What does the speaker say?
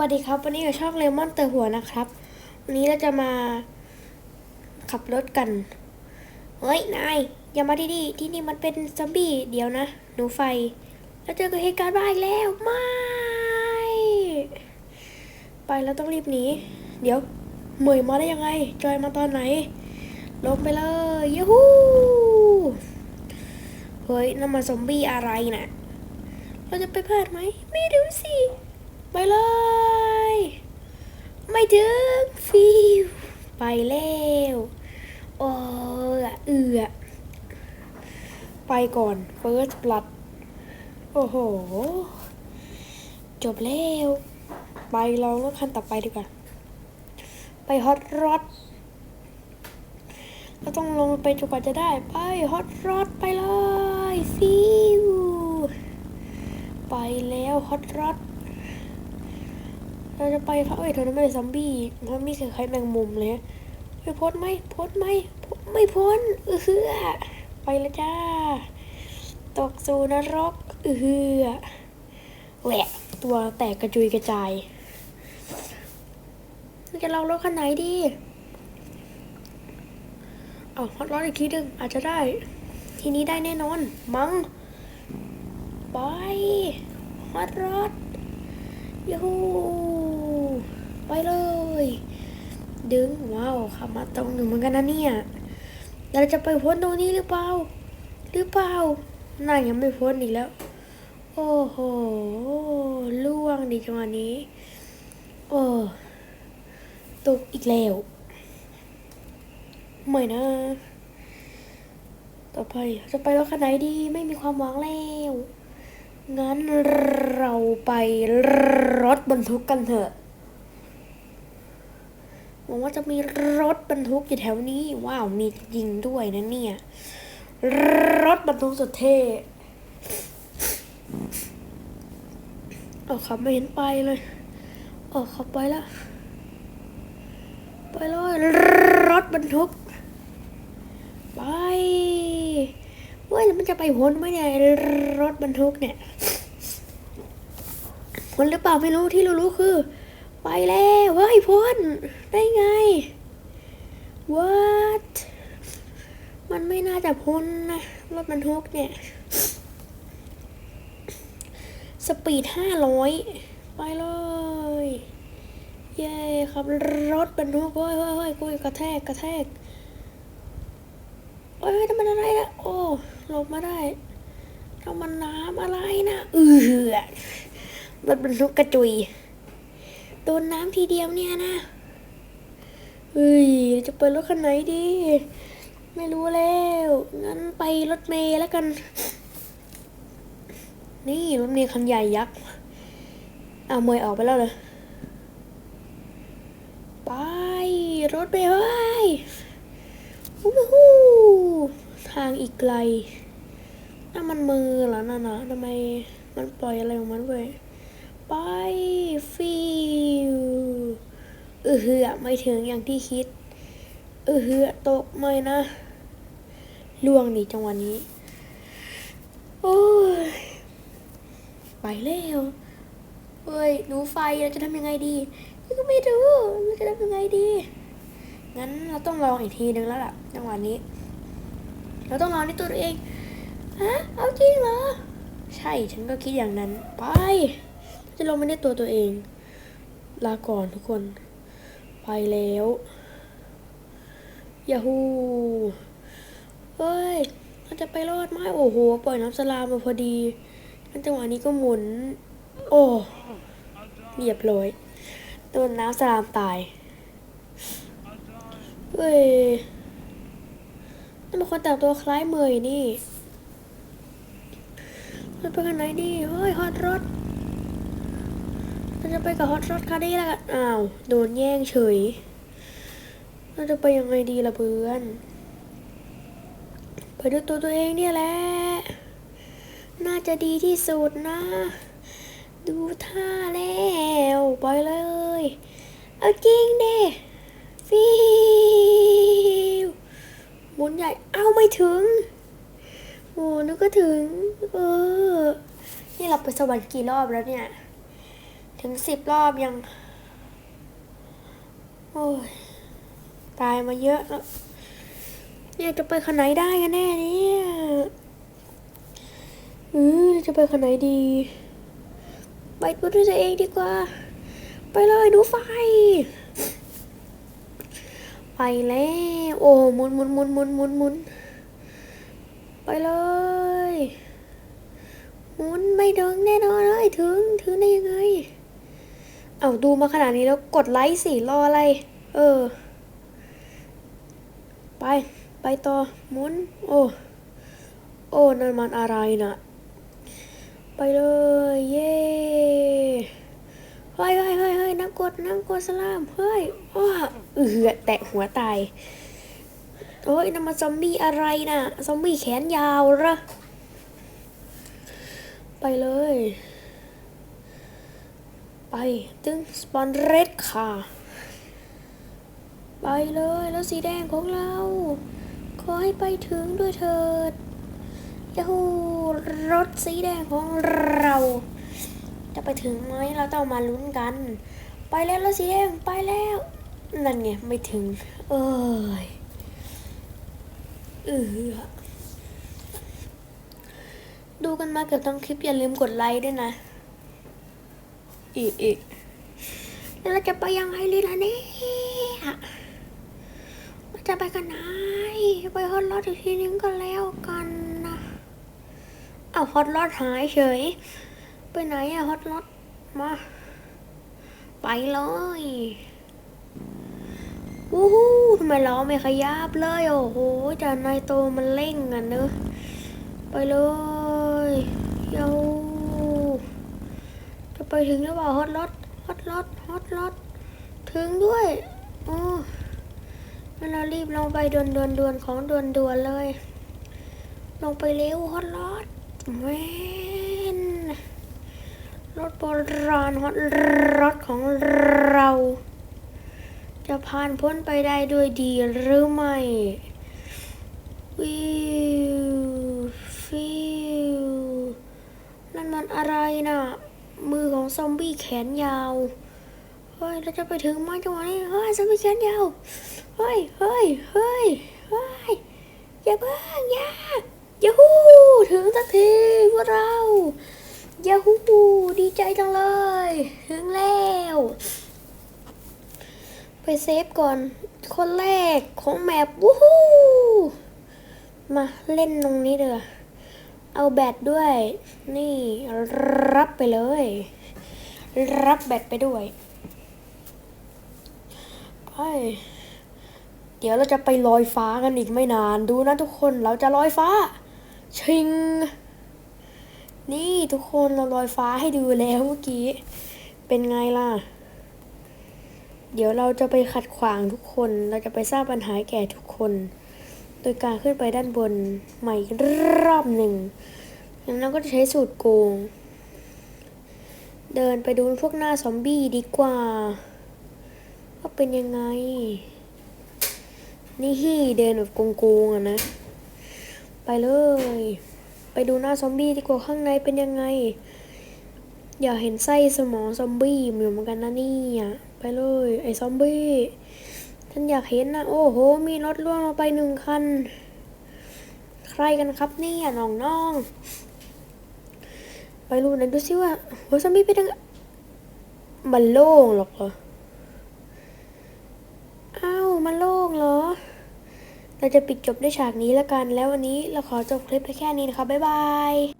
วัสดีครับ วันนี้กับช่องเลมอนเตอร์หัวนะครับ วันนี้เราจะมาขับรถกัน เฮ้ย นาย อย่ามาที่นี่ที่นี่มันเป็นซอมบี้เดี๋ยวนะ หนูไฟ แล้วเจอกับเหตุการณ์บ้าอีกแล้วไม่ ไปแล้วต้องรีบหนี เดี๋ยวเหมยมาได้ยังไง จอยมาตอนไหน ลงไปเลยยูฮูเฮ้ยนั่นมันซอมบี้อะไรน่ะ เราจะไปพลาดไหม ไม่รู้สิ ไปเลย ไม่ถึงฟิวไปแล้วโอ้เอือไปก่อน First Blood โอ้โห จบแล้ว ไปลองรถคันต่อไปดีกว่า ไปฮอตรถเราต้องลงไปจนกว่าจะได้ ไปฮอตรถไปเลยฟิวไปแล้วฮอตรถ เราจะไปพระเอ้ยเธอนั้นไม่ซอมบี้มันมีคล้ายๆแมงมุมเลยไปพ้นไหมพ้นไหมพไม่พ้นเออไปล้วจ้า ตกสู่นรกเออแหวะตัวแตกกระจุยกระจายเราจะลองรถคันไหนดีเอาฮอตรถอีกทีหนึ่งอาจจะได้ ทีนี้ได้แน่นอน มั้งไปฮอตรถยู ไปเลย ดึงว้าวขับมาตรงหนึ่งเหมือนกันนะเนี่ยเราจะไปพ้นตรงนี้หรือเปล่า หรือเปล่าน่ายังไม่พ้นอีกแล้ว โอ้โหล่วงดีจังหวะนี้ โอ้ตกอีกแล้วไม่นะ ต่อไปจะไปรถคันไหนดีไม่มีความหวังแล้วงั้นเราไปรถบรรทุกกันเถอะ วังว่าจะมีรถบรรทุกอยู่แถวนี้ ว้าวมีจริงด้วยนะเนี่ย รถบรรทุกสุดเท่เอาขับไม่เห็นไปเลยออกขับไปแล้วไปเลยรถบรรทุก ไปเว้ยแล้วมันจะไปพ้นไหมเนี่ยรถบรรทุกเนี่ยพ้นหรือเปล่าไม่รู้ที่รู้รู้คือ ไปแล้วเฮ้ยพ้นได้ไง what มันไม่น่าจะพ้นนะรถบรรทุกเนี่ย สปีดห้าร้อยไปเลย เย้ครับรถบรรทุกเฮ้ยเฮ้ยเฮ้ยกูกระแทกกระแทกเฮ้ยทำมันอะไรนะโอ้หลบมาได้ทำมันน้ำอะไรนะเอือรถบรรทุกกระจุย โดนน้ำทีเดียวเนี่ยนะเฮ้ยจะไปรถคันไหนดี ไม่รู้แล้ว งั้นไปรถเมล์แล้วกัน นี่รถเมล์คันใหญ่ยักษ์เอาเมย์ออกไปแล้วเลยไปรถเมล์เฮ้ยวู้ฮู้ทางอีกไกลนั่นมันมือเหรอนั่นน่ะทำไมมันปล่อยอะไรของมันเว้ย ไปฟิวเออเหือไม่ถึงอย่างที่คิด เออเหือตกไม่นะล่วงดีจังหวะนี้ โอ้ย ไปแล้วเฮ้ยหนูไฟเราจะทำยังไงดีก็ไม่รู้เราจะทำยังไงดี งั้นเราต้องลองอีกทีนึงแล้วล่ะจังหวะนี้ เราต้องลองในตัวเองฮะเอาจริงเหรอ ใช่ฉันก็คิดอย่างนั้นไป จะลงไม่ได้ตัวตัวเอง ลาก่อนทุกคน ไปแล้วยาฮูเฮ้ยเราจะไปรอดไหมโอ้โห ปล่อยน้ำสลามมาพอดีงั้นจังหวะนี้ก็หมุน โอ้เรียบร้อยโดนน้ำสลามตาย เฮ้ยนั่นเป็นคนแต่งตัวคล้ายเมยนี่เราไปกันไหนดี เฮ้ยฮอตรถเรา จะไปกับฮอตรถคันนี้แล้วกันอ้าว โดนแย่งเฉยเราจะไปยังไงดีล่ะเพื่อนไปด้วยตัวตัวเองเนี่ยแหละ น่าจะดีที่สุดนะ ดูท่าแล้วไปเลย เอาจริงเด้ฟิวหมุนใหญ่ เอาไม่ถึง โอ้นึกก็ถึง เออ นี่เราไปสวรรค์กี่รอบแล้วเนี่ย ถึงสิบรอบยัง โอ้ย ตายมาเยอะแล้วเนี่ยจะไปขนาดไหนได้กันแน่เนี่ยเออจะไปขนาดไหนดี ไปดูด้วยตัวเองดีกว่า ไปเลยดูไฟ ไปแล้ว โอ้หมุนหมุนหมุนหมุนหมุนหมุนไปเลยหมุนไม่ถึงแน่นอนเลยถึงถึงได้ยังไง เอาดูมาขนาดนี้แล้วกดไลค์สิรออะไร เออ ไป ไปต่อหมุน โอ้ โอ้นั่นมันอะไรนะไปเลย เย้เฮ้ยเฮ้ยเฮ้ยเฮ้ยนักกดนักกดสลาม เฮ้ยอ้อเอือแตะหัวตายโอ้ยนั่นมันซอมบี้อะไรนะซอมบี้แขนยาวเหรอไปเลย ไปตึงสปอนเรดค่ะ ไปเลยแล้วสีแดงของเรา ขอให้ไปถึงด้วยเถิดยาฮูรถสีแดงของเรา จะไปถึงไหมเราต้องมาลุ้นกัน ไปแล้วรถสีแดงไปแล้ว นั่นไงไม่ถึง เอ้ยเออดูกันมาเกือบทั้งคลิปอย่าลืมกดไลค์ด้วยนะ อีอีแล้วเราจะไปยังไงลีล่ะเนี่ยเราจะไปกันไหนไปฮอตลอดอีกทีนึงก็แล้วกันนะเอาฮอตลอดหายเฉย ไปไหนอะฮอตลอดมา ไปเลยวู้ฮู้ทำไมล้อไม่ขยับเลย โอ้โหจานายโตมันเร่งอะเนอะไปเลยโย ไปถึงหรือเปล่าฮอตลอดฮอตลอดฮอตลอดถึงด้วยโอ้งั้นเรารีบลงไปด่วนด่วนด่วนของด่วนด่วนเลย ลงไปเร็วฮอตลอดเวนรถโบราณฮอตรถของเรา จะผ่านพ้นไปได้ด้วยดีหรือไม่วิวฟิวนั่นมันอะไรน่ะ มือของซอมบี้แขนยาว เฮ้ยเราจะไปถึงไหมจังหวะนี้เฮ้ยซอมบี้แขนยาว เฮ้ยเฮ้ยเฮ้ยเฮ้ยอย่าเพิ่งอย่าอย่าฮู้ถึงสักทีพวกเราอย่าฮู้ดีใจจังเลย ถึงแล้ว ไปเซฟก่อน คนแรกของแมปวู้ฮู้มาเล่นตรงนี้เด้อ เอาแบตด้วย นี่รับไปเลย รับแบตไปด้วยไปเดี๋ยวเราจะไปลอยฟ้ากันอีกไม่นานดูนะทุกคนเราจะลอยฟ้า ชิง นี่ทุกคนเราลอยฟ้าให้ดูแล้วเมื่อกี้ เป็นไงล่ะ เดี๋ยวเราจะไปขัดขวางทุกคน เราจะไปสร้างปัญหาแก่ทุกคน โดยการขึ้นไปด้านบนใหม่อีกรอบหนึ่งแล้วก็จะใช้สูตรโกง เดินไปดูพวกหน้าซอมบี้ดีกว่า ว่าเป็นยังไงนี่เดินแบบโกงๆอะนะ ไปเลย ไปดูหน้าซอมบี้ดีกว่าข้างในเป็นยังไง อย่าเห็นไส้สมองซอมบี้เหมือนกันนะนี่อะไปเลย ไอ้ซอมบี้ ฉันอยากเห็นนะโอ้โห มีรถล่วงลงไปหนึ่งคัน ใครกันครับเนี่ยน้องน้องไปรู้นะดูสิว่าหัวซอมบี้เป็นยังไงมันโล่งหรอกเหรออ้าวมันโล่งเหรอ เราจะปิดจบด้วยฉากนี้แล้วกันแล้ววันนี้เราขอจบคลิปไปแค่นี้นะครับบ๊ายบาย